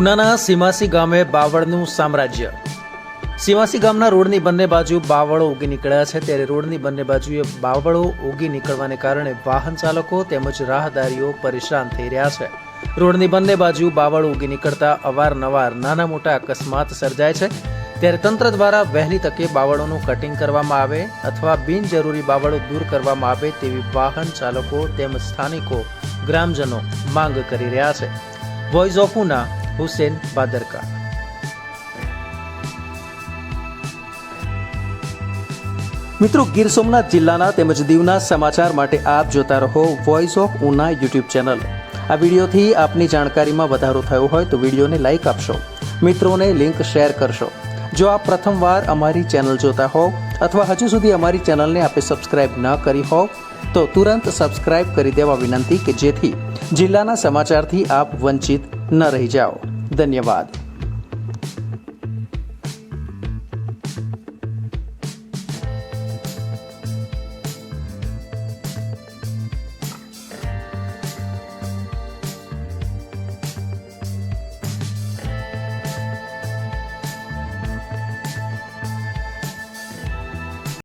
ઉનાના સીમાસી ગામે બાવળનું સામ્રાજ્ય. સીમાસી ગામના રોડની બંને બાજુ બાવળો ઉગી નીકળ્યા છે. ત્યારે રોડની બંને બાજુએ બાવળો ઉગી નીકળવાને કારણે વાહન ચાલકો તેમજ રાહદારીઓ પરેશાન થઈ રહ્યા છે. રોડની બંને બાજુ બાવળો ઉગી નીકળતા અવારનવાર નાના મોટા અકસ્માત સર્જાય છે. ત્યારે તંત્ર દ્વારા વહેલી તકે બાવળોનું કટિંગ કરવામાં આવે અથવા બિનજરૂરી બાવળો દૂર કરવામાં આવે તેવી વાહન ચાલકો તેમજ સ્થાનિકો, ગ્રામજનો માંગ કરી રહ્યા છે. વોઇસ ઓફ ઉના હુસેન પાદરકા મિત્રો, ગીર સોમનાથ જિલ્લાના તેમજ દીવના સમાચાર માટે આપ જોતા રહો voice of Una YouTube channel આ વિડીયોથી આપની જાણકારીમાં વધારો થયો હોય તો વિડીયોને લાઇક આપશો. મિત્રોને લિંક શેર કરશો. જો આપ પ્રથમવાર અમારી ચેનલ જોતા હો અથવા હજુ સુધી અમારી ચેનલને આપે સબસ્ક્રાઇબ ન કરી હોવ તો તુરંત સબસ્ક્રાઇબ કરી દેવા વિનંતી કે જેથી જિલ્લાના સમાચારથી આપ વંચિત ન રહી જાઓ. ધન્યવાદ.